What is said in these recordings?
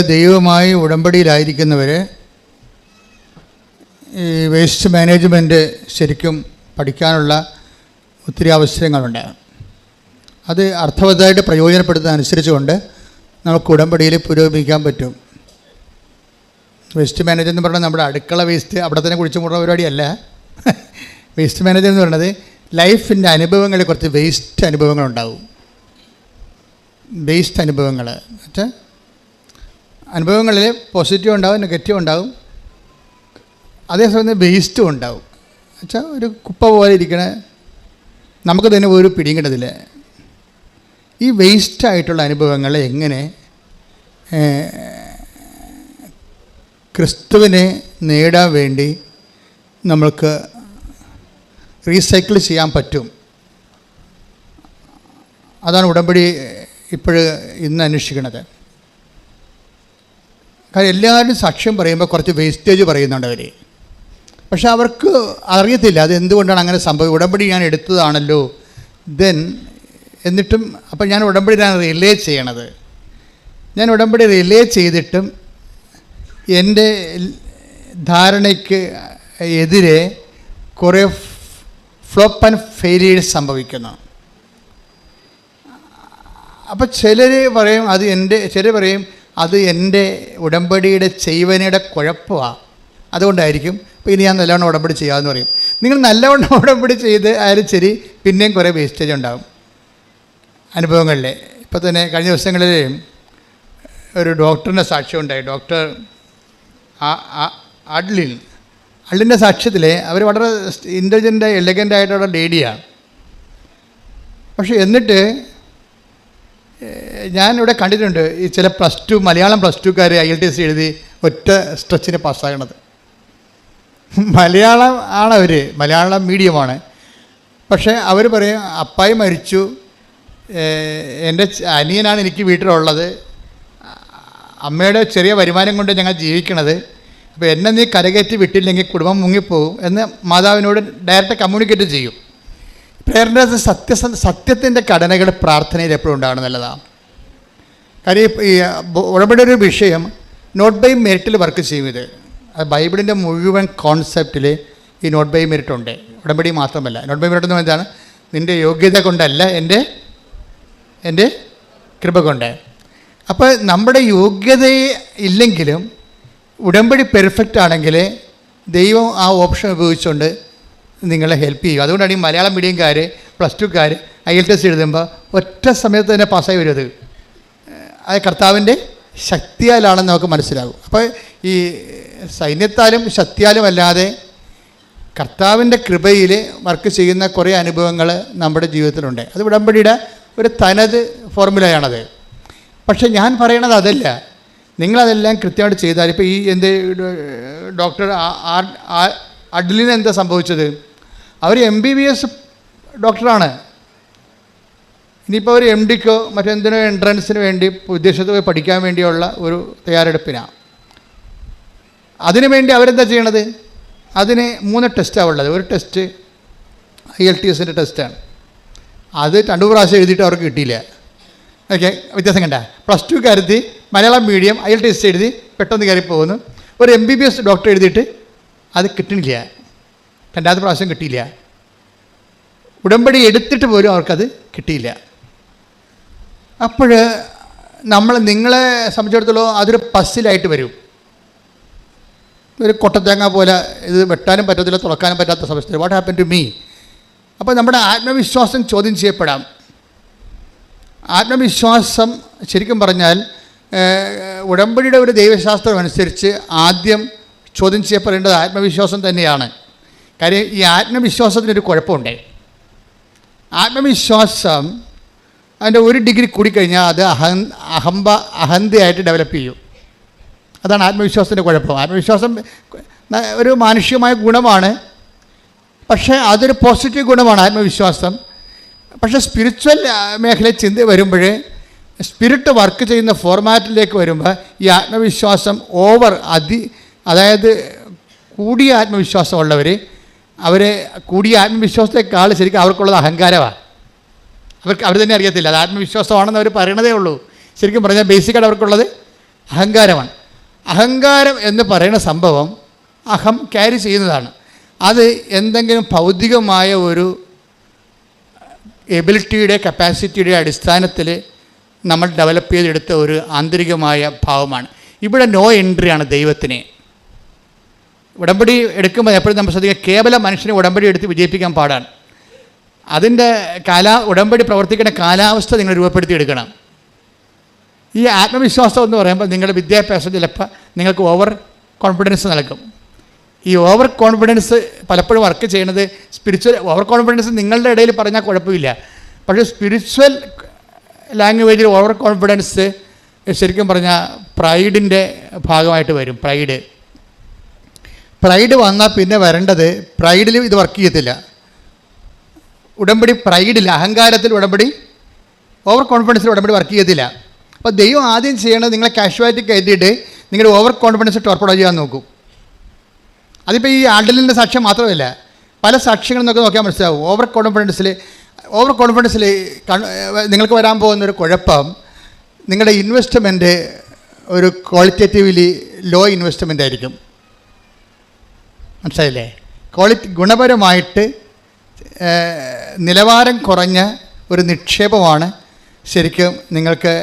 ദൈവവുമായി ഉടമ്പടിയിലായിരിക്കുന്നവർ ഈ waste management ശരിക്കും പഠിക്കാനുള്ള ഒത്തിരി അവസരങ്ങളുണ്ട്. അത് അർത്ഥവത്തായിട്ട് പ്രയോജനപ്പെടുത്തുന്ന അനുസരിച്ചുകൊണ്ട് നമുക്ക് ഉടമ്പടിയിൽ പുരോഗമിക്കാൻ പറ്റും. വേസ്റ്റ് മാനേജർ എന്ന് പറഞ്ഞാൽ നമ്മുടെ അടുക്കള വേസ്റ്റ് അവിടെ തന്നെ കുഴിച്ചു മുടുന്ന പരിപാടിയല്ല. വേസ്റ്റ് മാനേജർ എന്ന് പറയുന്നത് ലൈഫിന്റെ അനുഭവങ്ങളിൽ കുറച്ച് വേസ്റ്റ് അനുഭവങ്ങളുണ്ടാവും. വേസ്റ്റ് അനുഭവങ്ങൾ വെച്ചാൽ അനുഭവങ്ങളിൽ പോസിറ്റീവ് ഉണ്ടാവും നെഗറ്റീവ് ഉണ്ടാവും. അതേസമയം വേസ്റ്റും ഉണ്ടാവും. വെച്ചാൽ ഒരു കുപ്പ പോലെ ഇരിക്കണ നമുക്ക് തന്നെ ഒരു പിടിയും കിട്ടത്തില്ല. ഈ വേസ്റ്റായിട്ടുള്ള അനുഭവങ്ങളെ എങ്ങനെ ക്രിസ്തുവിനെ നേടാൻ വേണ്ടി നമ്മൾക്ക് റീസൈക്കിൾ ചെയ്യാൻ പറ്റും? അതാണ് ഉടമ്പടി ഇപ്പോൾ ഇന്ന് അന്വേഷിക്കുന്നത്. കാരണം എല്ലാവരും സാക്ഷ്യം പറയുമ്പോൾ കുറച്ച് വേസ്റ്റേജ് പറയുന്നുണ്ട് അവർ പക്ഷെ അവർക്ക് അറിയത്തില്ല അത് എന്തുകൊണ്ടാണ് അങ്ങനെ സംഭവം. ഉടമ്പടി ഞാൻ എടുത്തതാണല്ലോ. ദെൻ എന്നിട്ടും അപ്പം ഞാൻ ഉടമ്പടി ഞാൻ റിലേ ചെയ്യണത്. ഞാൻ ഉടമ്പടി റിലേ ചെയ്തിട്ടും എന്റെ ധാരണയ്ക്ക് എതിരെ കുറേ ഫ്ലോപ്പ് ആൻഡ് ഫെയിലിയേഴ്സ് സംഭവിക്കുന്നു. അപ്പോൾ ചിലർ പറയും അത് എന്റെ ചിലർ പറയും അത് എന്റെ ഉടമ്പടിയുടെ ചെയ്വനയുടെ കുഴപ്പമാണ് അതുകൊണ്ടായിരിക്കും അപ്പോൾ ഇനി ഞാൻ നല്ലവണ്ണം ഉടമ്പടി ചെയ്യാമെന്ന് പറയും. നിങ്ങൾ നല്ലവണ്ണം ഉടമ്പടി ചെയ്ത് ആയാലും ശരി പിന്നെയും കുറേ വേസ്റ്റേജ് ഉണ്ടാകും അനുഭവങ്ങളിൽ ഇപ്പോൾ തന്നെ കഴിഞ്ഞ ദിവസങ്ങളിൽ ഒരു ഡോക്ടറിന്റെ സാക്ഷ്യം ഉണ്ടായി. ഡോക്ടർ അഡ്ലിൻ. അഡ്ലിന്റെ സാക്ഷ്യത്തിൽ അവർ വളരെ ഇന്റലിജന്റ് എലഗന്റ് ആയിട്ടുള്ള ലേഡിയാണ് പക്ഷേ എന്നിട്ട് ഞാനിവിടെ കണ്ടിട്ടുണ്ട് ഈ ചില പ്ലസ് ടു മലയാളം പ്ലസ് ടുക്കാർ ഐ എൽ ടി എസ് എഴുതി ഒറ്റ സ്ട്രെച്ചിന് പാസ്സാകണത്. മലയാളം ആണ് അവർ മലയാളം മീഡിയമാണ്. പക്ഷേ അവർ പറയും അപ്പായി മരിച്ചു. എന്റെ അനിയനാണ് എനിക്ക് വീട്ടിലുള്ളത്. അമ്മയുടെ ചെറിയ വരുമാനം കൊണ്ട് ഞങ്ങൾ ജീവിക്കണത്. അപ്പോൾ എന്നെ നീ കരകയറ്റി വിട്ടില്ലെങ്കിൽ കുടുംബം മുങ്ങിപ്പോവും എന്ന് മാതാവിനോട് ഡയറക്റ്റ് കമ്മ്യൂണിക്കേറ്റ് ചെയ്യും. പ്രേരണ സത്യ സത്യത്തിന്റെ ഘടനകൾ പ്രാർത്ഥനയിൽ എപ്പോഴും ഉണ്ടാകണം നല്ലതാണ് കാര്യം ഈ- ഉടമ്പടി ഒരു വിഷയം നോട്ട് ബൈ മെറിറ്റിൽ വർക്ക് ചെയ്യും ഇത്. അത് ബൈബിളിന്റെ മുഴുവൻ കോൺസെപ്റ്റിൽ ഈ നോട്ട് ബൈ മെറിറ്റ് ഉണ്ട്. ഉടമ്പടി മാത്രമല്ല. നോട്ട് ബൈ മെറിറ്റ് എന്ന് പറഞ്ഞാൽ എന്താണ്? നിന്റെ യോഗ്യത കൊണ്ടല്ല എന്റെ എന്റെ കൃപ കൊണ്ട്. അപ്പോൾ നമ്മുടെ യോഗ്യത ഇല്ലെങ്കിലും ഉടമ്പടി പെർഫെക്റ്റ് ആണെങ്കിൽ ദൈവം ആ ഓപ്ഷൻ ഉപയോഗിച്ചുകൊണ്ട് നിങ്ങളെ ഹെൽപ്പ് ചെയ്യും. അതുകൊണ്ടാണ് ഈ മലയാളം മീഡിയംകാർ പ്ലസ് ടുക്കാർ ഐ എൽ ടി എസ് എഴുതുമ്പോൾ ഒറ്റ സമയത്ത് തന്നെ പാസ്സായി വരും അത് അത് കർത്താവിന്റെ ശക്തിയാലാണെന്ന് നമുക്ക് മനസ്സിലാകും. അപ്പോൾ ഈ സൈന്യത്താലും ശക്തിയാലും അല്ലാതെ കർത്താവിന്റെ കൃപയിൽ വർക്ക് ചെയ്യുന്ന കുറേ അനുഭവങ്ങൾ നമ്മുടെ ജീവിതത്തിലുണ്ട്. അത് ഉടമ്പടിയുടെ ഒരു തനത് ഫോർമുലയാണത് പക്ഷെ ഞാൻ പറയണത് അതല്ല. നിങ്ങളതെല്ലാം കൃത്യമായിട്ട് ചെയ്താൽ ഇപ്പോൾ ഈ എന്ത് ഡോക്ടർ അഡ്ലിന് എന്താ സംഭവിച്ചത്? അവർ എം ബി ബി എസ് ഡോക്ടറാണ്. ഇനിയിപ്പോൾ ഒരു എം ഡിക്കോ മറ്റെന്തിനോ എൻട്രൻസിന് വേണ്ടി വിദേശത്ത് പോയി പഠിക്കാൻ വേണ്ടിയുള്ള ഒരു തയ്യാറെടുപ്പിനാണ് അതിനു വേണ്ടി അവരെന്താ ചെയ്യണത്? അതിന് മൂന്ന് ടെസ്റ്റാണ് ഉള്ളത്. ഒരു ടെസ്റ്റ് ഐ എൽ ടി എസിന്റെ ടെസ്റ്റാണ്. അത് രണ്ടു പ്രാവശ്യം എഴുതിയിട്ട് അവർക്ക് കിട്ടിയില്ല. ഓക്കെ വ്യത്യാസം കണ്ട? പ്ലസ് ടു കരുതി Malayalam medium I L T S എഴുതി പെട്ടെന്ന് കയറി പോകുന്നു ഒരു M B B S doctor എഴുതിയിട്ട് അത് കിട്ടണില്ല. രണ്ടാമത്തെ പ്രാവശ്യം കിട്ടിയില്ല. ഉടമ്പടി എടുത്തിട്ട് പോലും അവർക്കത് കിട്ടിയില്ല. അപ്പോൾ നമ്മൾ നിങ്ങളെ സംബന്ധിച്ചിടത്തോളം അതൊരു പസ്സിലായിട്ട് വരും. ഒരു കൊട്ടത്തേങ്ങ പോലെ ഇത് വെട്ടാനും പറ്റത്തില്ല തുറക്കാനും പറ്റാത്ത സമയത്ത്. വാട്ട് ഹാപ്പൻ ടു മീ അപ്പോൾ നമ്മുടെ ആത്മവിശ്വാസം ചോദ്യം ചെയ്യപ്പെടാം. ആത്മവിശ്വാസം ശരിക്കും പറഞ്ഞാൽ ഉടമ്പടിയുടെ ഒരു ദൈവശാസ്ത്രം അനുസരിച്ച് ആദ്യം ചോദ്യം ചെയ്യപ്പെടേണ്ടത് ആത്മവിശ്വാസം തന്നെയാണ്. കാര്യം ഈ ആത്മവിശ്വാസത്തിനൊരു കുഴപ്പമുണ്ട്. ആത്മവിശ്വാസം അതിന്റെ ഒരു ഡിഗ്രി കൂടിക്കഴിഞ്ഞാൽ അത് അഹം അഹംബ അഹന്തയായിട്ട് ഡെവലപ്പ് ചെയ്യും. അതാണ് ആത്മവിശ്വാസത്തിന്റെ കുഴപ്പം. ആത്മവിശ്വാസം ഒരു മാനുഷികമായ ഗുണമാണ്. പക്ഷേ അതൊരു പോസിറ്റീവ് ഗുണമാണ് ആത്മവിശ്വാസം. പക്ഷേ സ്പിരിച്വൽ മേഖലയിൽ ചിന്ത വരുമ്പോൾ സ്പിരിറ്റ് വർക്ക് ചെയ്യുന്ന ഫോർമാറ്റിലേക്ക് വരുമ്പോൾ ഈ ആത്മവിശ്വാസം ഓവർ അതി അതായത് കൂടിയ ആത്മവിശ്വാസമുള്ളവർ അവർ കൂടിയ ആത്മവിശ്വാസത്തെക്കാൾ ശരിക്കും അവർക്കുള്ളത് അഹങ്കാരമാണ്. അവർക്ക് അവർ തന്നെ അറിയത്തില്ല. അത് ആത്മവിശ്വാസമാണെന്ന് അവർ പറയണതേ ഉള്ളൂ. ശരിക്കും പറഞ്ഞാൽ ബേസിക്കായിട്ട് അവർക്കുള്ളത് അഹങ്കാരമാണ്. അഹങ്കാരം എന്ന് പറയുന്ന സംഭവം അഹം ക്യാരി ചെയ്യുന്നതാണ്. അത് എന്തെങ്കിലും ഭൗതികമായ ഒരു എബിലിറ്റിയുടെ കപ്പാസിറ്റിയുടെ അടിസ്ഥാനത്തിൽ നമ്മൾ ഡെവലപ്പ് ചെയ്തെടുത്ത ഒരു ആന്തരികമായ ഭാവമാണ്. ഇവിടെ നോ എൻട്രിയാണ് ദൈവത്തിന്. ഉടമ്പടി എടുക്കുമ്പോൾ എപ്പോഴും നമ്മൾ ശ്രദ്ധിക്കുക കേവലം മനുഷ്യനെ ഉടമ്പടി എടുത്ത് വിജയിപ്പിക്കാൻ പാടാണ്. അതിന്റെ കാലാ ഉടമ്പടി പ്രവർത്തിക്കേണ്ട കാലാവസ്ഥ നിങ്ങൾ രൂപപ്പെടുത്തി എടുക്കണം. ഈ ആത്മവിശ്വാസം എന്ന് പറയുമ്പോൾ നിങ്ങളുടെ വിദ്യാഭ്യാസം ചിലപ്പോൾ നിങ്ങൾക്ക് ഓവർ കോൺഫിഡൻസ് നൽകും. ഈ ഓവർ കോൺഫിഡൻസ് പലപ്പോഴും വർക്ക് ചെയ്യുന്നത് സ്പിരിച്വൽ ഓവർ കോൺഫിഡൻസ് നിങ്ങളുടെ ഇടയിൽ പറഞ്ഞാൽ കുഴപ്പമില്ല. പക്ഷേ സ്പിരിച്വൽ ലാംഗ്വേജിൽ ഓവർ കോൺഫിഡൻസ് ശരിക്കും പറഞ്ഞാൽ പ്രൈഡിന്റെ ഭാഗമായിട്ട് വരും പ്രൈഡ് പ്രൈഡ് വന്നാൽ പിന്നെ വരേണ്ടത് പ്രൈഡിൽ ഇത് വർക്ക് ചെയ്യത്തില്ല. ഉടമ്പടി പ്രൈഡിൽ അഹങ്കാരത്തിൽ ഉടമ്പടി ഓവർ കോൺഫിഡൻസിൽ ഉടമ്പടി വർക്ക് ചെയ്യത്തില്ല. അപ്പോൾ ദൈവം ആദ്യം ചെയ്യേണ്ടത് നിങ്ങളെ കാഷ്വാലിറ്റി കയറ്റിയിട്ട് നിങ്ങളുടെ ഓവർ കോൺഫിഡൻസ് ടോർപ്പഡോ ചെയ്യാൻ നോക്കും. അതിപ്പോൾ ഈ ആഡലിന്റെ സാക്ഷ്യം മാത്രമല്ല പല സാക്ഷ്യങ്ങളും നമുക്ക് നോക്കിയാൽ മനസ്സിലാവും. ഓവർ കോൺഫിഡൻസിൽ ഓവർ കോൺഫിഡൻസിൽ നിങ്ങൾക്ക് വരാൻ പോകുന്ന ഒരു കുഴപ്പം നിങ്ങളുടെ ഇൻവെസ്റ്റ്മെന്റ് ഒരു ക്വാളിറ്റേറ്റീവ്ലി ലോ ഇൻവെസ്റ്റ്മെന്റ് ആയിരിക്കും. മനസ്സിലായില്ലേ? ക്വാളിറ്റി ഗുണപരമായിട്ട് നിലവാരം കുറഞ്ഞ ഒരു നിക്ഷേപമാണ് ശരിക്കും നിങ്ങൾക്ക്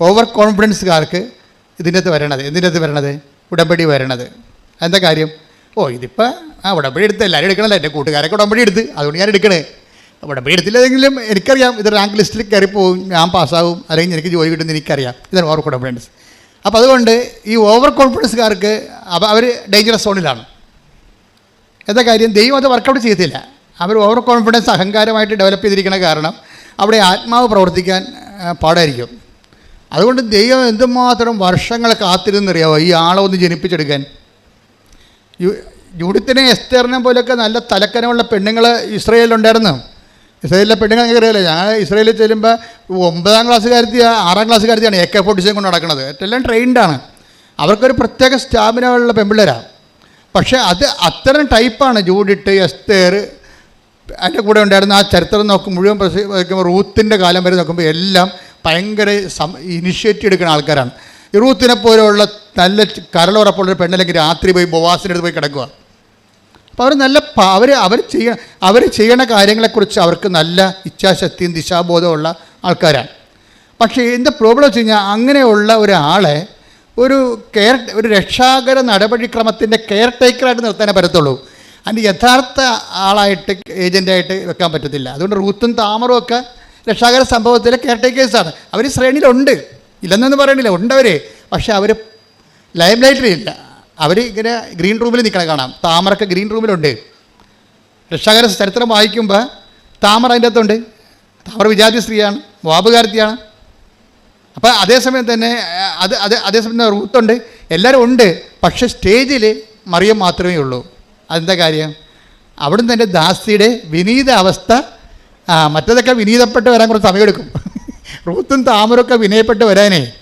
ഓവർ കോൺഫിഡൻസുകാർക്ക് ഇതിന്റെ അകത്ത് വരണത്. എന്തിന്റെ അകത്ത് വരണത്? ഉടമ്പടി വരണത്. എന്താ കാര്യം? ഓ ഇതിപ്പോൾ ആ ഉടമ്പടി എടുത്ത് എല്ലാവരും എടുക്കണമല്ലോ എന്റെ കൂട്ടുകാരൊക്കെ ഉടമ്പടി എടുത്ത്. അതുകൊണ്ട് ഞാൻ എടുക്കണേ. ഉടമ്പടി എടുത്തില്ലെങ്കിലും എനിക്കറിയാം ഇത് റാങ്ക് ലിസ്റ്റിൽ കയറി പോകും ഞാൻ പാസ്സാവും. അല്ലെങ്കിൽ എനിക്ക് ജോലി കിട്ടുമെന്ന് എനിക്കറിയാം. ഇതാണ് ഓവർ കോൺഫിഡൻസ് അപ്പോൾ അതുകൊണ്ട് ഈ ഓവർ കോൺഫിഡൻസുകാർക്ക് അവർ ഡേഞ്ചറസ് സോണിലാണ് എന്താ കാര്യം? ദൈവം അത് വർക്കൗട്ട് ചെയ്യത്തില്ല. അവർ ഓവർ കോൺഫിഡൻസ് അഹങ്കാരമായിട്ട് ഡെവലപ്പ് ചെയ്തിരിക്കുന്ന കാരണം അവിടെ ആത്മാവ് പ്രവർത്തിക്കാൻ പാടായിരിക്കും. അതുകൊണ്ട് ദൈവം എന്തുമാത്രം വർഷങ്ങൾ കാത്തിരുന്നറിയാവോ? ഈ ആളെ ഒന്ന് ജനിപ്പിച്ചെടുക്കാൻ. ജൂഡിത്തിനെ എസ്തേറിനെ പോലെയൊക്കെ നല്ല തലക്കനമുള്ള പെണ്ണുങ്ങൾ ഇസ്രയേലിലുണ്ടായിരുന്നു. ഇസ്രയേലിലെ പെണ്ണുങ്ങൾ നിങ്ങൾക്ക് അറിയാലോ ഞാൻ ഇസ്രയേലിൽ ചെല്ലുമ്പോൾ ഒമ്പതാം ക്ലാസ്സുകാരത്തി ആറാം ക്ലാസ്സുകാരത്തിയാണ് എ കെ ഫോർട്ടി സെവൻ കൊണ്ട് നടക്കുന്നത്. എല്ലാം ട്രെയിൻഡാണ് അവർക്കൊരു പ്രത്യേക സ്റ്റാമിന ഉള്ള പെമ്പിള്ളേരാണ് പക്ഷേ അത് അത്തരം ടൈപ്പാണ് ജൂഡിട്ട് എസ്തേർ അതിന്റെ കൂടെ ഉണ്ടായിരുന്ന ആ ചരിത്രം നോക്കും മുഴുവൻ പ്രസ- റൂത്തിന്റെ കാലം വരെ നോക്കുമ്പോൾ എല്ലാം ഭയങ്കര സം ഇനിഷ്യേറ്റീവ് എടുക്കുന്ന ആൾക്കാരാണ്. ഈ റൂത്തിനെ പോലെയുള്ള നല്ല കരളുറപ്പുള്ളൊരു പെണ്ണല്ലെങ്കിൽ രാത്രി പോയി ബൊവാസിന്റെ അടുത്ത് പോയി കിടക്കുക. അപ്പോൾ അവർ നല്ല അവർ അവർ ചെയ്യ അവർ ചെയ്യണ കാര്യങ്ങളെക്കുറിച്ച് അവർക്ക് നല്ല ഇച്ഛാശക്തിയും ദിശാബോധമുള്ള ആൾക്കാരാണ്. പക്ഷേ എന്റെ പ്രോബ്ലം വെച്ച് കഴിഞ്ഞാൽ അങ്ങനെയുള്ള ഒരാളെ ഒരു കെയർ ഒരു രക്ഷാകര നടപടിക്രമത്തിന്റെ കെയർ ടേക്കറായിട്ട് നിർത്താനേ പറ്റത്തുള്ളൂ. അതിന്റെ യഥാർത്ഥ ആളായിട്ട് ഏജന്റായിട്ട് വെക്കാൻ പറ്റത്തില്ല. അതുകൊണ്ട് റൂത്തും താമറും ഒക്കെ രക്ഷാകര സംഭവത്തിലെ കെയർ ടേക്കേഴ്സാണ്. അവർ ശ്രേണിയിലുണ്ട്. ഇല്ലെന്നൊന്നും പറയണില്ല. ഉണ്ടവർ പക്ഷേ അവർ ലൈം ലൈറ്റിലില്ല അവർ ഇങ്ങനെ ഗ്രീൻ റൂമിൽ നിൽക്കണം കാണാം. താമരൊക്കെ ഗ്രീൻ റൂമിലുണ്ട്. രക്ഷാകര ചരിത്രം വായിക്കുമ്പോൾ താമര അതിന്റെ അകത്തുണ്ട്. താമര വിജാതി സ്ത്രീയാണ്. വാബുകാരത്തിയാണ് അപ്പോൾ അതേസമയം തന്നെ അത് അത് അതേസമയം തന്നെ റൂത്തുണ്ട് എല്ലാവരും ഉണ്ട്. പക്ഷേ സ്റ്റേജിൽ മറിയം മാത്രമേ ഉള്ളൂ. അതെന്താ കാര്യം? അവിടുന്ന് തന്നെ ദാസിയുടെ വിനീത അവസ്ഥ മറ്റതൊക്കെ വിനീതപ്പെട്ട് വരാൻ കുറച്ച് സമയമെടുക്കും. റൂത്തും താമരൊക്കെ വിനയപ്പെട്ട് വരാനേ.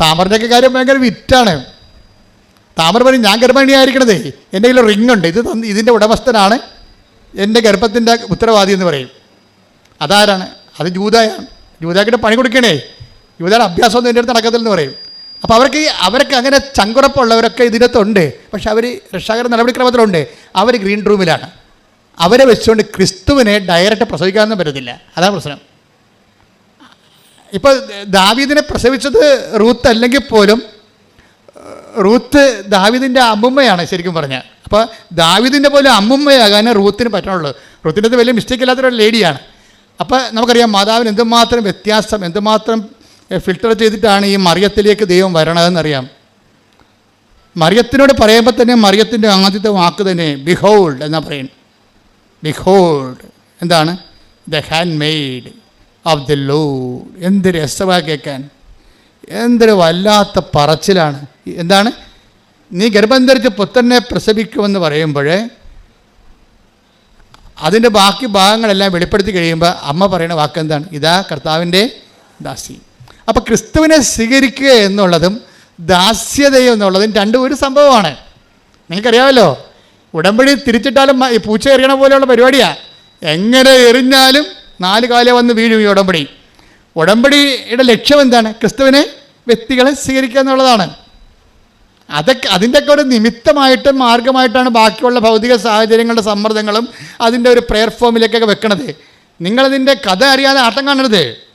താമരന്റെയൊക്കെ കാര്യം ഭയങ്കര വിറ്റാണ്. താമര പറഞ്ഞു ഞാൻ ഗർഭിണിയായിരിക്കണതേ. എന്റെ കയ്യിൽ റിങ് ഉണ്ട്. ഇത് ഇതിന്റെ ഉടമസ്ഥനാണ്. എന്റെ ഗർഭത്തിന്റെ ഉത്തരവാദി എന്ന് പറയും. അതാരാണ്? അത് ജൂതായാണ്. ജൂതാക്കിട്ട് പണി കൊടുക്കണേ. ജൂതയുടെ അഭ്യാസമൊന്നും എന്റെ അടുത്ത് നടക്കത്തില്ലെന്ന് പറയും. അപ്പോൾ അവർക്ക് അവർക്ക് അങ്ങനെ ചങ്കുറപ്പുള്ളവരൊക്കെ ഇതിനകത്തുണ്ട്. പക്ഷെ അവർ രക്ഷാകര നടപടിക്രമത്തിലുണ്ട്. അവർ ഗ്രീൻ റൂമിലാണ്. അവരെ വെച്ചുകൊണ്ട് ക്രിസ്തുവിനെ ഡയറക്റ്റ് പ്രസവിക്കാമെന്ന് പറ്റത്തില്ല. അതാണ് പ്രശ്നം. ഇപ്പോൾ ദാവീദിനെ പ്രസവിച്ചത് റൂത്ത് അല്ലെങ്കിൽ പോലും റൂത്ത് ദാവിദിന്റെ അമ്മുമ്മയാണ് ശരിക്കും പറഞ്ഞാൽ. അപ്പോൾ ദാവിദിന്റെ പോലും അമ്മുമ്മയാകാനേ റൂത്തിന് പറ്റണുള്ളൂ. റൂത്തിന്റെ വലിയ മിസ്റ്റേക്ക് ഇല്ലാത്തൊരു ലേഡിയാണ് അപ്പോൾ നമുക്കറിയാം മാതാവിന് എന്തുമാത്രം വ്യത്യാസം എന്തുമാത്രം ഫിൽട്ടർ ചെയ്തിട്ടാണ് ഈ മറിയത്തിലേക്ക് ദൈവം വരണതെന്നറിയാം. മറിയത്തിനോട് പറയുമ്പോൾ തന്നെ മറിയത്തിന്റെ ആദ്യത്തെ വാക്ക് തന്നെ ബിഹോൾഡ് എന്നാ പറയുന്നത് ബിഹോൾഡ് എന്താണ്? The hand made of the lord എന്ത് രസമാണ് കേൾക്കാൻ. എന്തൊരു വല്ലാത്ത പറച്ചിലാണ്. എന്താണ്? നീ ഗർഭം ധരിച്ച് പുത്രനെ പ്രസവിക്കുമെന്ന് പറയുമ്പോൾ അതിന്റെ ബാക്കി ഭാഗങ്ങളെല്ലാം വെളിപ്പെടുത്തി കഴിയുമ്പോൾ അമ്മ പറയുന്ന വാക്ക് എന്താണ് ഇതാ കർത്താവിന്റെ ദാസി. അപ്പോൾ ക്രിസ്തുവിനെ സ്വീകരിക്കുക എന്നുള്ളതും ദാസ്യത എന്നുള്ളതും രണ്ടും ഒരു സംഭവമാണ്. നിങ്ങൾക്കറിയാമല്ലോ? ഉടമ്പടി തിരിച്ചിട്ടാലും ഈ പൂച്ച എറിയണ പോലെയുള്ള പരിപാടിയാണ് എങ്ങനെ എറിഞ്ഞാലും നാല് കാലം വന്ന് വീഴും ഈ ഉടമ്പടി. ഉടമ്പടിയുടെ ലക്ഷ്യം എന്താണ്? ക്രിസ്തുവിനെ വ്യക്തികളെ സ്വീകരിക്കുക എന്നുള്ളതാണ്. അതൊക്കെ അതിന്റെയൊക്കെ ഒരു നിമിത്തമായിട്ട് മാർഗമായിട്ടാണ് ബാക്കിയുള്ള ഭൗതിക സാഹചര്യങ്ങളുടെ സമ്മർദ്ദങ്ങളും അതിന്റെ ഒരു പ്രെയർ ഫോമിലേക്കൊക്കെ വെക്കണത്. നിങ്ങളതിന്റെ കഥ അറിയാതെ ആട്ടം കാണരുത്.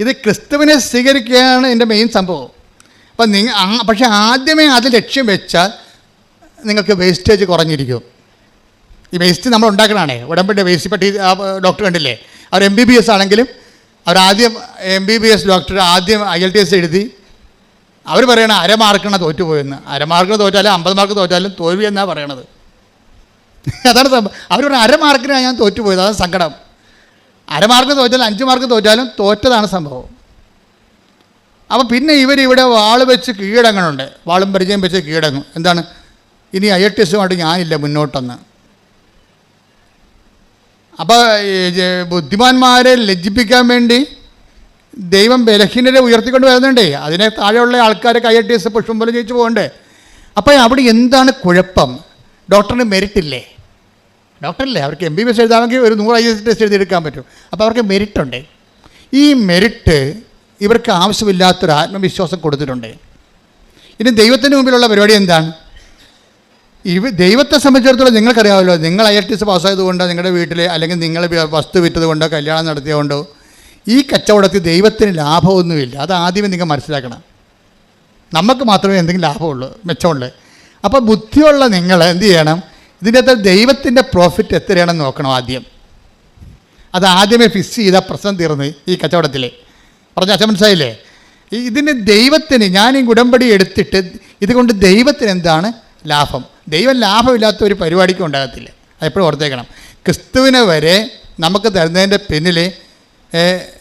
ഇത് ക്രിസ്തുവിനെ സ്വീകരിക്കുകയാണ് എന്റെ മെയിൻ സംഭവം. അപ്പം നിങ്ങൾ പക്ഷെ ആദ്യമേ അത് ലക്ഷ്യം വെച്ചാൽ നിങ്ങൾക്ക് വേസ്റ്റേജ് കുറഞ്ഞിരിക്കും. ഈ വേസ്റ്റ് നമ്മൾ ഉണ്ടാക്കണാണേ ഉടമ്പടി വേസ്റ്റ് ടീ ഡോക്ടർ കണ്ടില്ലേ? അവർ എം ബി ബി എസ് ആണെങ്കിലും അവരാദ്യം M B B S doctor ആദ്യം ഐ എൽ ടി എസ് എഴുതി. അവർ പറയണ അരമാർക്കാണ് തോറ്റുപോയെന്ന്. അരമാർക്കിന് തോറ്റാലും അമ്പത് മാർക്ക് തോറ്റാലും തോൽവി എന്നാണ് പറയണത്. അതാണ് സംഭവം. അവർ പറഞ്ഞ അരമാർക്കിനാണ് ഞാൻ തോറ്റുപോയത്. അതാണ് സങ്കടം. അരമാർക്ക് തോറ്റാലും അഞ്ച് മാർക്ക് തോറ്റാലും തോറ്റതാണ് സംഭവം. അപ്പോൾ പിന്നെ ഇവരിവിടെ വാൾ വെച്ച് കീഴടങ്ങണുണ്ട്. വാളും പരിചയം വെച്ച് കീഴടങ്ങും. എന്താണ്? ഇനി ഐ ടി എസുമായിട്ട് ഞാനില്ല മുന്നോട്ടെന്ന്. അപ്പോൾ ബുദ്ധിമാന്മാരെ ലജ്ജിപ്പിക്കാൻ വേണ്ടി ദൈവം ബലഹീനരെ ഉയർത്തിക്കൊണ്ട് വരുന്നുണ്ടേ. അതിനെ താഴെയുള്ള ആൾക്കാരൊക്കെ ഐ ടി എസ് പുഷ്പം പോലെ ജയിച്ചു പോകണ്ടേ. അപ്പോൾ അവിടെ എന്താണ് കുഴപ്പം? ഡോക്ടറിന് മെറിറ്റ് ഇല്ലേ? ഡോക്ടറല്ലേ? അവർക്ക് എം ബി ബി എസ് എഴുതാമെങ്കിൽ ഒരു നൂറ് ഐ എസ് ടെസ്റ്റ് എഴുതിയെടുക്കാൻ പറ്റും. അപ്പോൾ അവർക്ക് മെരിറ്റ് ഉണ്ട് ഈ മെരിറ്റ് ഇവർക്ക് ആവശ്യമില്ലാത്തൊരു ആത്മവിശ്വാസം കൊടുത്തിട്ടുണ്ട്. ഇനി ദൈവത്തിന് മുമ്പിലുള്ള പരിപാടി എന്താണ്? ഇവ ദൈവത്തെ സംബന്ധിച്ചിടത്തോളം നിങ്ങൾക്കറിയാമല്ലോ നിങ്ങൾ ഐ എൽ ടി എസ് പാസ്സായതുകൊണ്ടോ നിങ്ങളുടെ വീട്ടിൽ അല്ലെങ്കിൽ നിങ്ങൾ വസ്തു വിറ്റതുകൊണ്ടോ കല്യാണം നടത്തിയതുകൊണ്ടോ ഈ കച്ചവടത്തിൽ ദൈവത്തിന് ലാഭമൊന്നുമില്ല. അത് ആദ്യമേ നിങ്ങൾ മനസ്സിലാക്കണം. നമുക്ക് മാത്രമേ എന്തെങ്കിലും ലാഭമുള്ളൂ മെച്ചമുള്ളൂ. അപ്പോൾ ബുദ്ധിയുള്ള നിങ്ങൾ എന്ത് ചെയ്യണം? ഇതിന്റെ അകത്ത് ദൈവത്തിന്റെ പ്രോഫിറ്റ് എത്രയാണെന്ന് നോക്കണം ആദ്യം. അത് ആദ്യമേ ഫിക്സ് ചെയ്ത പ്രശ്നം തീർന്ന് ഈ കച്ചവടത്തിൽ പറഞ്ഞ അച്ഛൻ മനസ്സിലായില്ലേ? ഈ- ഇതിന് ദൈവത്തിന് ഞാൻ ഈ ഉടമ്പടി എടുത്തിട്ട് ഇതുകൊണ്ട് ദൈവത്തിന് എന്താണ്? ലാഭം. ദൈവം ലാഭമില്ലാത്ത ഒരു പരിപാടിക്കും ഉണ്ടാകത്തില്ല. അതെപ്പോഴും ഓർത്തേക്കണം. ക്രിസ്തുവിനെ വരെ നമുക്ക് തരുന്നതിന്റെ പിന്നിൽ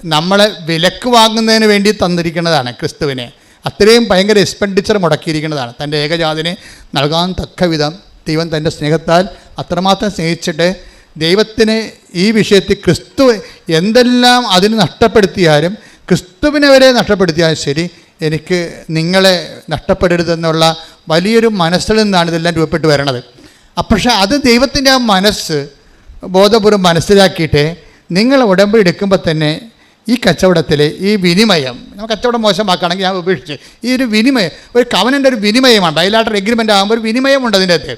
നമ്മളെ വിലക്ക് വാങ്ങുന്നതിന് വേണ്ടി തന്നിരിക്കുന്നതാണ് ക്രിസ്തുവിനെ. അത്രയും ഭയങ്കര എക്സ്പെൻഡിച്ചർ മുടക്കിയിരിക്കുന്നതാണ്. തന്റെ ഏകജാതിനെ നൽകാൻ തക്ക വിധം ദൈവം തന്റെ സ്നേഹത്താൽ അത്രമാത്രം സ്നേഹിച്ചിട്ട് ദൈവത്തിന് ഈ വിഷയത്തിൽ ക്രിസ്തു എന്തെല്ലാം അതിന് നഷ്ടപ്പെടുത്തിയാലും ക്രിസ്തുവിനെ വരെ നഷ്ടപ്പെടുത്തിയാലും ശരി എനിക്ക് നിങ്ങളെ നഷ്ടപ്പെടരുതെന്നുള്ള വലിയൊരു മനസ്സിൽ നിന്നാണ് ഇതെല്ലാം രൂപപ്പെട്ട് വരണത്. പക്ഷേ അത് ദൈവത്തിന്റെ ആ മനസ്സ് ബോധപൂർവം മനസ്സിലാക്കിയിട്ട് നിങ്ങൾ ഉടമ്പടി എടുക്കുമ്പോൾ തന്നെ ഈ കച്ചവടത്തിൽ ഈ വിനിമയം കച്ചവടം മോശമാക്കുകയാണെങ്കിൽ ഞാൻ ഉപേക്ഷിച്ച് ഈ ഒരു വിനിമയം ഒരു കവനന്റെ ഒരു വിനിമയമാണ് ബൈലാട്ടർ എഗ്രിമെന്റ് ആകുമ്പോൾ ഒരു വിനിമയമുണ്ട് അതിന്റെ അകത്ത്.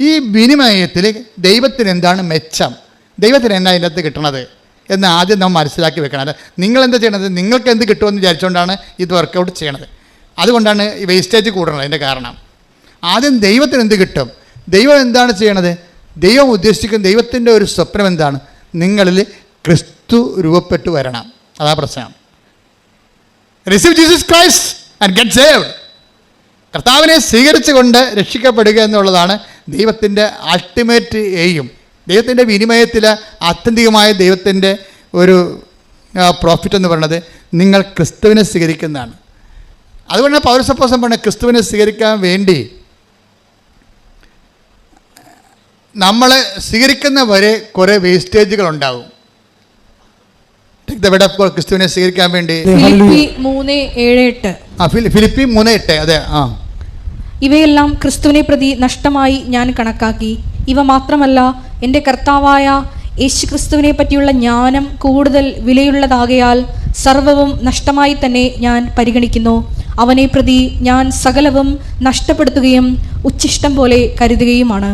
ഈ വിനിമയത്തിൽ ദൈവത്തിന് എന്താണ് മെച്ചം? ദൈവത്തിന് എന്നാ അതിന്റെ അകത്ത് കിട്ടണത്? എന്ന് ആദ്യം നമ്മൾ മനസ്സിലാക്കി വെക്കണം നിങ്ങൾ എന്താ ചെയ്യണത്? നിങ്ങൾക്ക് എന്ത് കിട്ടുമെന്ന് വിചാരിച്ചുകൊണ്ടാണ് ഇത് വർക്കൗട്ട് ചെയ്യണത്. അതുകൊണ്ടാണ് ഈ വേസ്റ്റേജ് കൂടണത് അതിന്റെ കാരണം. ആദ്യം ദൈവത്തിന് എന്ത് കിട്ടും? ദൈവം എന്താണ് ചെയ്യണത്? ദൈവം ഉദ്ദേശിക്കുന്ന ദൈവത്തിന്റെ ഒരു സ്വപ്നം എന്താണ്? നിങ്ങളിൽ ക്രിസ്തു രൂപപ്പെട്ടു വരണം. അതാ പ്രശ്നം. Receive Jesus Christ and get save കർത്താവിനെ സ്വീകരിച്ചുകൊണ്ട് രക്ഷിക്കപ്പെടുക എന്നുള്ളതാണ് ദൈവത്തിന്റെ അൾട്ടിമേറ്റ് എയും ദൈവത്തിന്റെ വിനിമയത്തിൽ ആത്യന്തികമായ ദൈവത്തിന്റെ ഒരു പ്രോഫിറ്റ് എന്ന് പറയുന്നത് നിങ്ങൾ ക്രിസ്തുവിനെ സ്വീകരിക്കുന്നതാണ്. അതുകൊണ്ട് പൗരസപ്പോസം പറഞ്ഞ ക്രിസ്തുവിനെ സ്വീകരിക്കാൻ വേണ്ടി നമ്മളെ സ്വീകരിക്കുന്നവരെ കുറേ വേസ്റ്റേജുകൾ ഉണ്ടാവും. ക്രിസ്തുവിനെ സ്വീകരിക്കാൻ വേണ്ടി. ഫിലിപ്പി മൂന്ന് ഏഴ് എട്ട്. ആ ഫിലിപ്പി മൂന്ന് എട്ട് അതെ ആ. ഇവയെല്ലാം ക്രിസ്തുവിനെ പ്രതി നഷ്ടമായി ഞാൻ കണക്കാക്കി. ഇവ മാത്രമല്ല എന്റെ കർത്താവായ യേശു ക്രിസ്തുവിനെ പറ്റിയുള്ള ജ്ഞാനം കൂടുതൽ വിലയുള്ളതാകയാൽ സർവവും നഷ്ടമായി തന്നെ ഞാൻ പരിഗണിക്കുന്നു. അവനെ പ്രതി ഞാൻ സകലവും നഷ്ടപ്പെടുത്തുകയും ഉച്ഛിഷ്ടം പോലെ കരുതുകയുമാണ്.